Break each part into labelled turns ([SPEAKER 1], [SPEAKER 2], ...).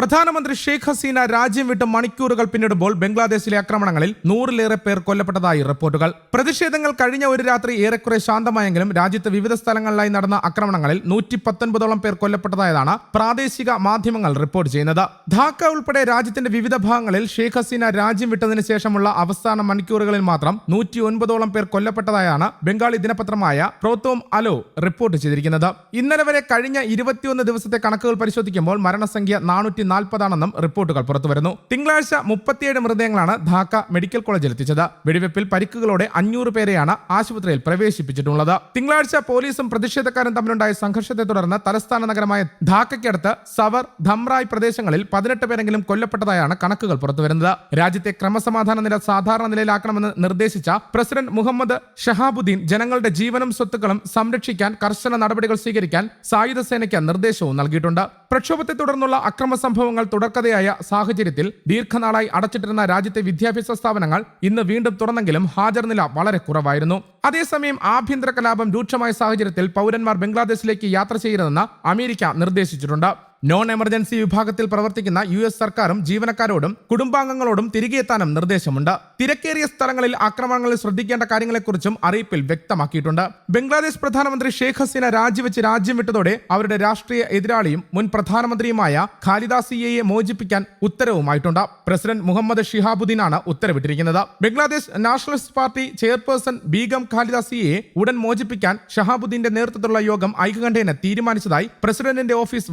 [SPEAKER 1] പ്രധാനമന്ത്രി ഷെയ്ഖ് ഹസീന രാജ്യം വിട്ട് മണിക്കൂറുകൾ പിന്നിടുമ്പോൾ ബംഗ്ലാദേശിലെ ആക്രമണങ്ങളിൽ നൂറിലേറെ പേർ കൊല്ലപ്പെട്ടതായി റിപ്പോർട്ടുകൾ. പ്രതിഷേധങ്ങൾ കഴിഞ്ഞ ഒരു രാത്രി ഏറെക്കുറെ ശാന്തമായെങ്കിലും രാജ്യത്ത് വിവിധ സ്ഥലങ്ങളിലായി നടന്ന ആക്രമണങ്ങളിൽ നൂറ്റി പത്തൊൻപതോളം പേർ കൊല്ലപ്പെട്ടതായതാണ് പ്രാദേശിക മാധ്യമങ്ങൾ റിപ്പോർട്ട് ചെയ്യുന്നത്. ധാക്ക ഉൾപ്പെടെ രാജ്യത്തിന്റെ വിവിധ ഭാഗങ്ങളിൽ ഷെയ്ഖ് ഹസീന രാജ്യം വിട്ടതിന് ശേഷമുള്ള അവസാന മണിക്കൂറുകളിൽ മാത്രം നൂറ്റി ഒൻപതോളം പേർ കൊല്ലപ്പെട്ടതായാണ് ബംഗാളി ദിനപത്രമായ പ്രോത്തോം അലോ റിപ്പോർട്ട് ചെയ്തിരിക്കുന്നത്. ഇന്നലെ വരെ കഴിഞ്ഞ ഇരുപത്തിയൊന്ന് ദിവസത്തെ കണക്കുകൾ പരിശോധിക്കുമ്പോൾ മരണസംഖ്യ നാനൂറ്റി നാൽപ്പതാണെന്നും റിപ്പോർട്ടുകൾ പുറത്തുവരുന്നു. തിങ്കളാഴ്ച മുപ്പത്തിയേഴ് മൃതദേഹങ്ങളാണ് ധാക്ക മെഡിക്കൽ കോളേജിൽ എത്തിച്ചത് വെടിവെപ്പിൽ പരിക്കുകളോടെ അഞ്ഞൂറ് പേരെയാണ് ആശുപത്രിയിൽ പ്രവേശിപ്പിച്ചിട്ടുള്ളത്. തിങ്കളാഴ്ച പോലീസും പ്രതിഷേധക്കാരും തമ്മിലുണ്ടായ സംഘർഷത്തെ തുടർന്ന് തലസ്ഥാന നഗരമായ ധാക്കയ്ക്കടുത്ത് സവർ ധംറായ് പ്രദേശങ്ങളിൽ പതിനെട്ട് പേരെങ്കിലും കൊല്ലപ്പെട്ടതായാണ് കണക്കുകൾ പുറത്തുവരുന്നത്. രാജ്യത്തെ ക്രമസമാധാന നില സാധാരണ നിലയിലാക്കണമെന്ന് നിർദ്ദേശിച്ച പ്രസിഡന്റ് മുഹമ്മദ് ഷഹാബുദ്ദീൻ ജനങ്ങളുടെ ജീവനും സ്വത്തുക്കളും സംരക്ഷിക്കാൻ കർശന നടപടികൾ സ്വീകരിക്കാൻ സായുധ സേനയ്ക്ക് നിർദ്ദേശവും നൽകിയിട്ടുണ്ട്. പ്രക്ഷോഭത്തെ തുടർന്നുള്ള അക്രമ സംഭവങ്ങൾ തുടർക്കഥയായ സാഹചര്യത്തിൽ ദീർഘനാളായി അടച്ചിട്ടിരുന്ന രാജ്യത്തെ വിദ്യാഭ്യാസ സ്ഥാപനങ്ങൾ ഇന്ന് വീണ്ടും തുറന്നെങ്കിലും ഹാജർ നില വളരെ കുറവായിരുന്നു. അതേസമയം ആഭ്യന്തര കലാപം രൂക്ഷമായ സാഹചര്യത്തിൽ പൗരന്മാർ ബംഗ്ലാദേശിലേക്ക് യാത്ര ചെയ്യരുതെന്ന് അമേരിക്ക നിർദ്ദേശിച്ചിട്ടുണ്ട്. നോൺ എമർജൻസി വിഭാഗത്തിൽ പ്രവർത്തിക്കുന്ന യു എസ് സർക്കാരും ജീവനക്കാരോടും കുടുംബാംഗങ്ങളോടും തിരികെ എത്താനും നിർദ്ദേശമുണ്ട്. തിരക്കേറിയ സ്ഥലങ്ങളിൽ ആക്രമണങ്ങളിൽ ശ്രദ്ധിക്കേണ്ട കാര്യങ്ങളെക്കുറിച്ചും അറിയിപ്പിൽ വ്യക്തമാക്കിയിട്ടുണ്ട്. ബംഗ്ലാദേശ് പ്രധാനമന്ത്രി ഷെയ്ഖ് ഹസീന രാജിവെച്ച് രാജ്യം വിട്ടതോടെ അവരുടെ രാഷ്ട്രീയ എതിരാളിയും മുൻ പ്രധാനമന്ത്രിയുമായ ഖാലിദാസിയയെ മോചിപ്പിക്കാൻ ഉത്തരവുമായിട്ടുണ്ട്. പ്രസിഡന്റ് മുഹമ്മദ് ഷിഹാബുദ്ദീനാണ് ഉത്തരവിട്ടിരിക്കുന്നത്. Bangladesh nationalist party chairperson Begum ഖാലിദാസിയെ ഉടൻ മോചിപ്പിക്കാൻ ഷഹാബുദ്ദീന്റെ നേതൃത്വത്തിലുള്ള യോഗം ഐക്യകണ്ഠേന തീരുമാനിച്ചതായി പ്രസിഡന്റിന്റെ ഓഫീസ്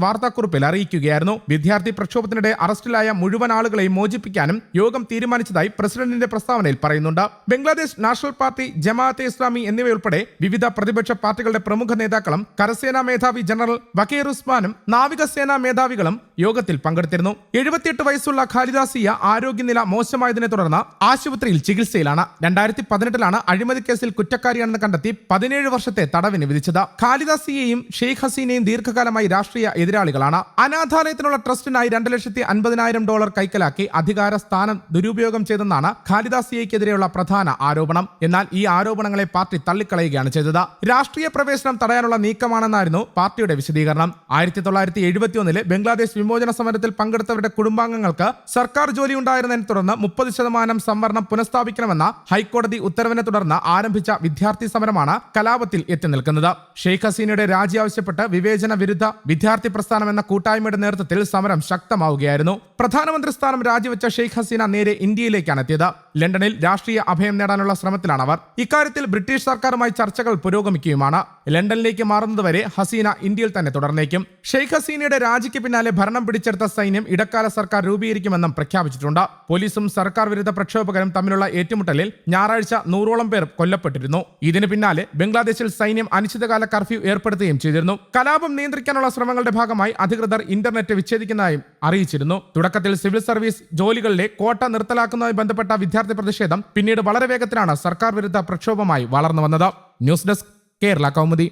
[SPEAKER 1] വാർത്താക്കുറിപ്പിൽ അറിയിക്കുകയായിരുന്നു. വിദ്യാർത്ഥി പ്രക്ഷോഭത്തിനിടെ അറസ്റ്റിലായ മുഴുവൻ ആളുകളെയും മോചിപ്പിക്കാനും യോഗം തീരുമാനിച്ചതായി പ്രസിഡന്റിന്റെ പ്രസ്താവനയിൽ പറയുന്നുണ്ട്. ബംഗ്ലാദേശ് നാഷണൽ പാർട്ടി ജമാഅത്തെ ഇസ്ലാമി എന്നിവയുൾപ്പെടെ വിവിധ പ്രതിപക്ഷ പാർട്ടികളുടെ പ്രമുഖ നേതാക്കളും കരസേനാ മേധാവി ജനറൽ വക്കീർ ഉസ്മാനും നാവികസേനാ മേധാവികളും യോഗത്തിൽ പങ്കെടുത്തിരുന്നു. എഴുപത്തിയെട്ട് വയസ്സുള്ള ഖാലിദാസിയ ആരോഗ്യനില മോശമായതിനെ തുടർന്ന് ആശുപത്രിയിൽ ചികിത്സയിലാണ്. രണ്ടായിരത്തി പതിനെട്ടിലാണ് അഴിമതി കേസിൽ കുറ്റക്കാരിയാണെന്ന് കണ്ടെത്തി പതിനേഴ് വർഷത്തെ തടവിന് വിധിച്ചത്. ഖാലിദാസിയെയും ഷെയ്ഖ് ഹസീനയും ദീർഘകാലമായി രാഷ്ട്രീയ എതിരാളികളാണ്. അനാഥാലയത്തിനുള്ള ട്രസ്റ്റിനായി രണ്ട് ലക്ഷത്തി അൻപതിനായിരം ഡോളർ കൈക്കലാക്കി അധികാര സ്ഥാനം ദുരുപയോഗം ചെയ്തെന്നാണ് ഖാലിദാസിയയ്ക്കെതിരെയുള്ള പ്രധാന ആരോപണം. എന്നാൽ ഈ ആരോപണങ്ങളെ പാർട്ടി തള്ളിക്കളയുകയാണ് ചെയ്തത്. രാഷ്ട്രീയ പ്രവേശനം തടയാനുള്ള നീക്കമാണെന്നായിരുന്നു പാർട്ടിയുടെ വിശദീകരണം. ആയിരത്തി തൊള്ളായിരത്തി എഴുപത്തിയൊന്നിലെ ബംഗ്ലാദേശ് വിമോചന സമരത്തിൽ പങ്കെടുത്തവരുടെ കുടുംബാംഗങ്ങൾക്ക് സർക്കാർ ജോലി ഉണ്ടായിരുന്നതിനെ തുടർന്ന് മുപ്പത് ശതമാനം സംവരണം പുനഃസ്ഥാപിക്കണമെന്ന ഹൈക്കോടതി ഉത്തരവിനെ തുടർന്ന് ആരംഭിച്ച വിദ്യാർത്ഥി സമരമാണ് കലാപത്തിൽ എത്തി നിൽക്കുന്നത്. ഷെയ്ഖ് ഹസീനയുടെ രാജി ആവശ്യപ്പെട്ട് വിവേചന വിരുദ്ധ വിദ്യാർത്ഥി പ്രസ്ഥാനം എന്ന കൂട്ടായ്മയുടെ നേതൃത്വത്തിൽ സമരം ശക്തമാവുകയായിരുന്നു. പ്രധാനമന്ത്രി സ്ഥാനം രാജിവെച്ച ഷെയ്ഖ് ഹസീന നേരെ ഇന്ത്യയിലേക്കാണ് എത്തിയത്. ലണ്ടനിൽ രാഷ്ട്രീയ അഭയം നേടാനുള്ള ശ്രമത്തിലാണ് അവർ. ഇക്കാര്യത്തിൽ ബ്രിട്ടീഷ് സർക്കാരുമായി ചർച്ചകൾ പുരോഗമിക്കുകയുമാണ്. ലണ്ടനിലേക്ക് മാറുന്നതുവരെ ഹസീന ഇന്ത്യയിൽ തന്നെ തുടർന്നേക്കും. ഷെയ്ഖ് ഹസീനയുടെ രാജിക്ക് പിന്നാലെ ഭരണം പിടിച്ചെടുത്ത സൈന്യം ഇടക്കാല സർക്കാർ രൂപീകരിക്കുമെന്നും പ്രഖ്യാപിച്ചിട്ടുണ്ട്. പോലീസും സർക്കാർ വിരുദ്ധ പ്രക്ഷോഭകരും തമ്മിലുള്ള ഏറ്റുമുട്ടലിൽ ഞായറാഴ്ച നൂറോളം പേർ കൊല്ലപ്പെട്ടിരുന്നു. ഇതിന് പിന്നാലെ ബംഗ്ലാദേശിൽ സൈന്യം അനിശ്ചിതകാല കർഫ്യൂ ഏർപ്പെടുത്തുകയും ചെയ്തിരുന്നു. കലാപം നിയന്ത്രിക്കാനുള്ള ശ്രമങ്ങളുടെ ഭാഗമായി അധികൃതർ ഇന്റർനെറ്റ് വിച്ഛേദിക്കുന്നതായും അറിയിച്ചിരുന്നു. തുടക്കത്തിൽ സിവിൽ സർവീസ് ജോലികളിലെ കോട്ട നിർത്തലാക്കുന്നതുമായി ബന്ധപ്പെട്ട വിദ്യാർത്ഥി പ്രതിഷേധം പിന്നീട് വളരെ വേഗത്തിലാണ് സർക്കാർ വിരുദ്ധ പ്രക്ഷോഭമായി വളർന്നു വന്നത്. News desk Kerala Kaumudi.